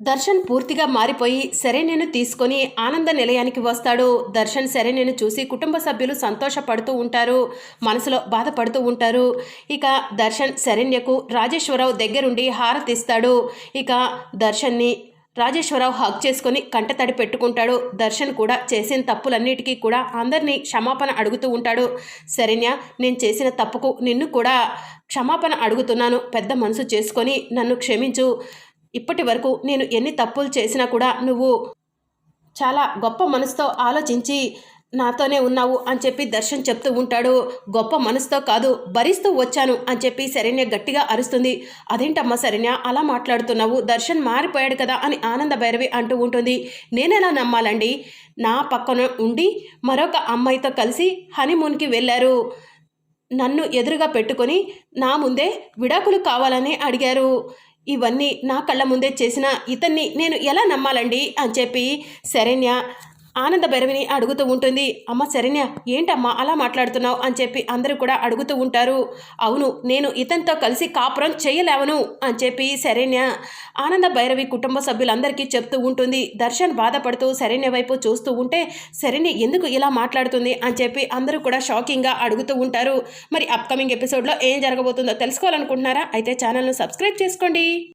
దర్శన్ పూర్తిగా మారిపోయి సరే నేను తీసుకొని ఆనంద నిలయానికి వస్తాడు. దర్శన్ సరే నేను చూసి కుటుంబ సభ్యులు సంతోషపడుతూ ఉంటారు. మనసులో బాధపడుతూ ఉంటారు. ఇక దర్శన్ శరణ్యకు రాజేశ్వరరావు దగ్గరుండి హారతిస్తాడు. ఇక దర్శన్ని రాజేశ్వరరావు హక్ చేసుకొని కంటతడి పెట్టుకుంటాడు. దర్శన్ కూడా చేసిన తప్పులన్నిటికీ కూడా అందరినీ క్షమాపణ అడుగుతూ ఉంటాడు. శరణ్య నేను చేసిన తప్పుకు నిన్ను కూడా క్షమాపణ అడుగుతున్నాను. పెద్ద మనసు చేసుకొని నన్ను క్షమించు. ఇప్పటి వరకు నేను ఎన్ని తప్పులు చేసినా కూడా నువ్వు చాలా గొప్ప మనసుతో ఆలోచించి నాతోనే ఉన్నావు అని చెప్పి దర్శన్ చెప్తూ ఉంటాడు. గొప్ప మనసుతో కాదు భరిస్తూ వచ్చాను అని చెప్పి శరణ్య గట్టిగా అరుస్తుంది. అదేంటమ్మా శరణ్య అలా మాట్లాడుతున్నావు? దర్శన్ మారిపోయాడు కదా అని ఆనంద భైరవి అంటూ ఉంటుంది. నేనెలా నమ్మాలండి? నా పక్కన ఉండి మరొక అమ్మాయితో కలిసి హనీమూన్కి వెళ్ళారు. నన్ను ఎదురుగా పెట్టుకొని నా ముందే విడాకులు కావాలని అడిగారు. ఇవన్నీ నా కళ్ళ ముందే చేసిన ఇతన్ని నేను ఎలా నమ్మాలండి? అని చెప్పి శరణ్య ఆనంద భైరవిని అడుగుతూ ఉంటుంది అమ్మ శరణ్య ఏంటమ్మా అలా మాట్లాడుతున్నావు? అని చెప్పి అందరూ కూడా అడుగుతూ ఉంటారు. అవును నేను ఇతనితో కలిసి కాపురం చేయలేవను అని చెప్పి శరణ్య ఆనంద భైరవి కుటుంబ సభ్యులందరికీ చెప్తూ ఉంటుంది. దర్శన్ బాధపడుతూ శరణ్య వైపు చూస్తూ ఉంటే శరణ్య ఎందుకు ఇలా మాట్లాడుతుంది? అని చెప్పి అందరూ కూడా షాకింగ్గా అడుగుతూ ఉంటారు. మరి అప్కమింగ్ ఎపిసోడ్లో ఏం జరగబోతుందో తెలుసుకోవాలనుకుంటున్నారా? అయితే ఛానల్ను సబ్స్క్రైబ్ చేసుకోండి.